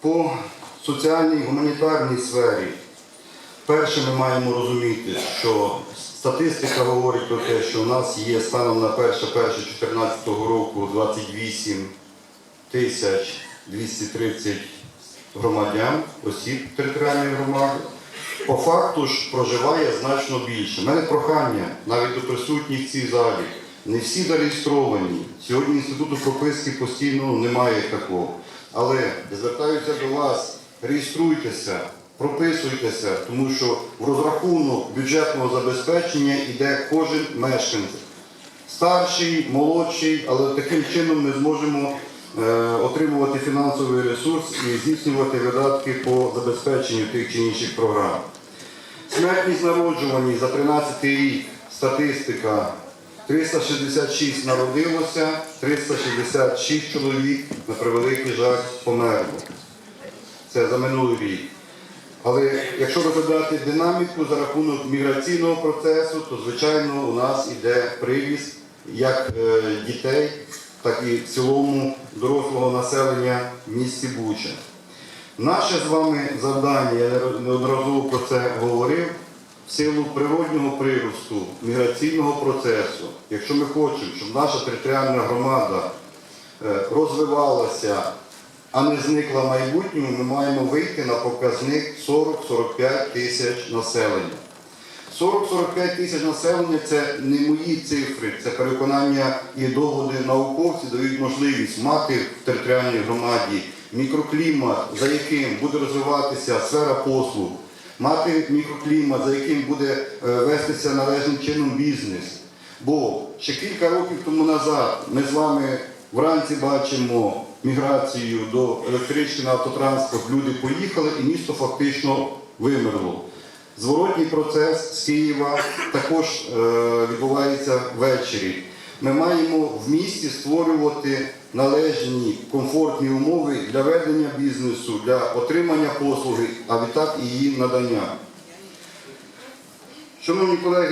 По соціальній і гуманітарній сфері, перше ми маємо розуміти, що статистика говорить про те, що у нас є станом на 1.1.2014 року 28 тисяч 230 громадян, осіб територіальної громади. По факту ж проживає значно більше. У мене прохання навіть до присутніх в цій залі. Не всі зареєстровані. Сьогодні інституту прописки постійно немає такого. Але звертаюся до вас, реєструйтеся, прописуйтеся, тому що в розрахунок бюджетного забезпечення йде кожен мешканець. Старший, молодший, але таким чином ми зможемо е, отримувати фінансовий ресурс і здійснювати видатки по забезпеченню тих чи інших програм. Смертність народжуваність за 13 рік, статистика 366 народилося, 366 чоловік, на превеликий жаль, померло. Це за минулий рік. Але якщо розглядати динаміку за рахунок міграційного процесу, то звичайно у нас іде привіз як е, дітей, так і в цілому дорослого населення в місті Буча. Наше з вами завдання, я неодноразово про це говорив, силу природнього приросту, міграційного процесу, якщо ми хочемо, щоб наша територіальна громада е, розвивалася, а не зникла в майбутньому, ми маємо вийти на показник 40-45 тисяч населення. 40-45 тисяч населення це не мої цифри, це переконання і доводи науковців дають можливість мати в територіальній громаді мікроклімат, за яким буде розвиватися сфера послуг, мати мікроклімат, за яким буде е, вестися належним чином бізнес. Бо ще кілька років тому назад ми з вами вранці бачимо міграцію до електрички на автотранспорт. Люди поїхали і місто фактично вимерло. Зворотній процес з Києва також е, відбувається ввечері. Ми маємо в місті створювати належні комфортні умови для ведення бізнесу, для отримання послуги, а відтак і її надання. Шановні колеги,